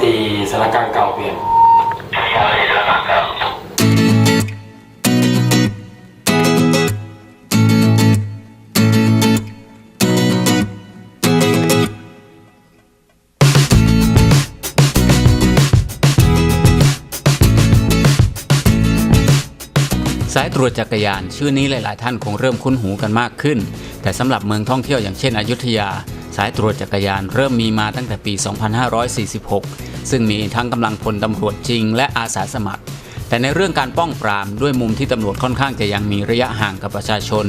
สี่สารกลางเก่าเปลี่ยนสายตรวจจักรยานชื่อนี้หลาย ๆ ท่านคงเริ่มคุ้นหูกันมากขึ้น แต่สำหรับเมืองท่องเที่ยวอย่างเช่นอยุธยา สายตรวจจักรยานเริ่มมีมาตั้งแต่ปี 2546 ซึ่งมีทั้งกำลังพลตำรวจจริงและอาสาสมัคร แต่ในเรื่องการป้องปรามด้วยมุมที่ตำรวจค่อนข้างจะยังมีระยะห่างกับประชาชน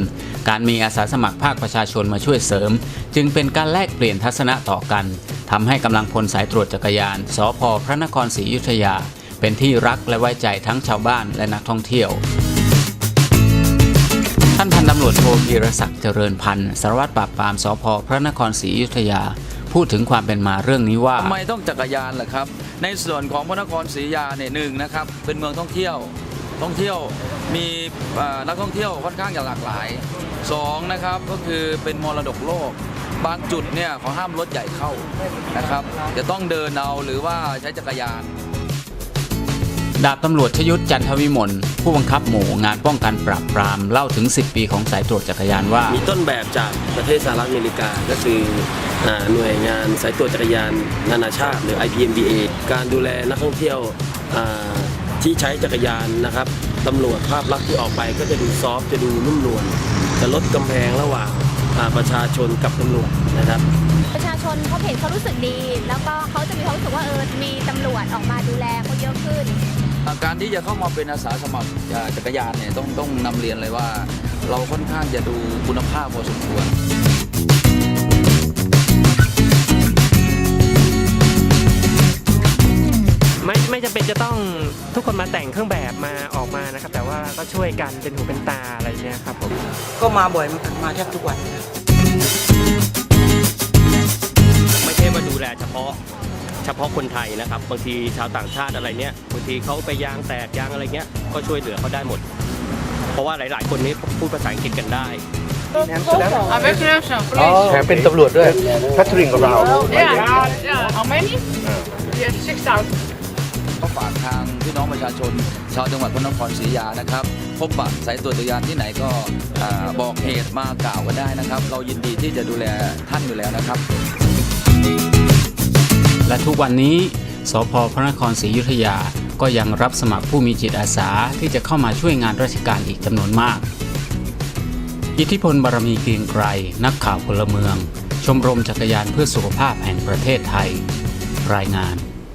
การมีอาสาสมัครภาคประชาชนมาช่วยเสริม จึงเป็นการแลกเปลี่ยนทัศนะต่อกันทำให้กำลังพลสายตรวจจักรยานสพพระนครศรีอยุธยา เป็นที่รักและไว้ใจทั้งชาวบ้านและนักท่องเที่ยวำรวจโทพีรศักดิ์เจริญพันธ์สารวัตรปราบปรามสพพระนครศรีอยุธยา พูดถึงความเป็นมาเรื่องนี้ว่าทำไมต้องจักรยานล่ะครับ ในส่วนของพระนครศรีอยุธยาเนี่ยหนึ่งนะครับ เป็นเมืองท่องเที่ยวท่องเที่ยวมีนักท่องเที่ยวค่อนข้างจะหลากหลายสองนะครับก็คือเป็นมรดกโลก บางจุดเนี่ยเขาห้ามรถใหญ่เข้านะครับจะต้องเดินเอาหรือว่าใช้จักรยาน ดาบตำรวจชยุทธจันทวิมลผู้บังคับหมู่งานป้องกันปราบปรามเล่าถึง 10 ปีของสายตรวจจักรยานว่า มีต้นแบบจากประเทศสหรัฐอเมริกา ก็คืออ่าหน่วยงานสายตรวจจักรยานนานาชาติ หรือ IPMBA การดูแลนักท่องเที่ยวอ่าที่ใช้จักรยานนะครับตำรวจภาพลักษณ์ที่ออกไปก็จะดูซอฟต์จะดูนุ่มนวลจะลดกำแพงระหว่างอ่าประชาชนกับตำรวจนะครับประชาชนเขาเห็นเขารู้สึกดี แล้วก็เขาจะมีความรู้สึกว่าเออมีตำรวจออกมาดูแลเขาเยอะขึ้น การที่จะเข้ามาเป็นอาสาสมัครจักรยานเนี่ยต้องต้องนำเรียนเลยว่า เราค่อนข้างจะดูคุณภาพพอสมควรไม่ไม่จำเป็นจะต้องทุกคนมาแต่งเครื่องแบบมาออกมานะครับ แต่ว่าก็ช่วยกันเป็นหูเป็นตาอะไรเงี้ยครับผมก็มาบ่อยเหมือนกันมาแทบทุกวัน เฉพาะคนไทยนะครับ บางทีชาวต่างชาติอะไรเนี้ยบางทีเขาไปยางแตกยางอะไรเงี้ยก็ช่วยเหลือเขาได้หมด เพราะว่าหลาย ๆ คนนี้พูดภาษาอังกฤษกันได้แถมเป็นตำรวจด้วยพัทริงกับเราก็ฝากทางพี่น้องประชาชน ชาวจังหวัดพระนครศรีอยุธยานะครับ พบปะสายตรวจจักรยานที่ไหนก็อ่าบอกเหตุมากล่าวกันได้นะครับ เรายินดีที่จะดูแลท่านอยู่แล้วนะครับ และทุกวันนี้สพพระนครศรีอยุธยาก็ยังรับสมัครผู้มีจิตอาสาที่จะเข้ามาช่วยงานราชการอีกจำนวนมาก อิทธิพลบารมีเกรียงไกรนักข่าวพลเมือง ชมรมจักรยานเพื่อสุขภาพแห่งประเทศไทย รายงาน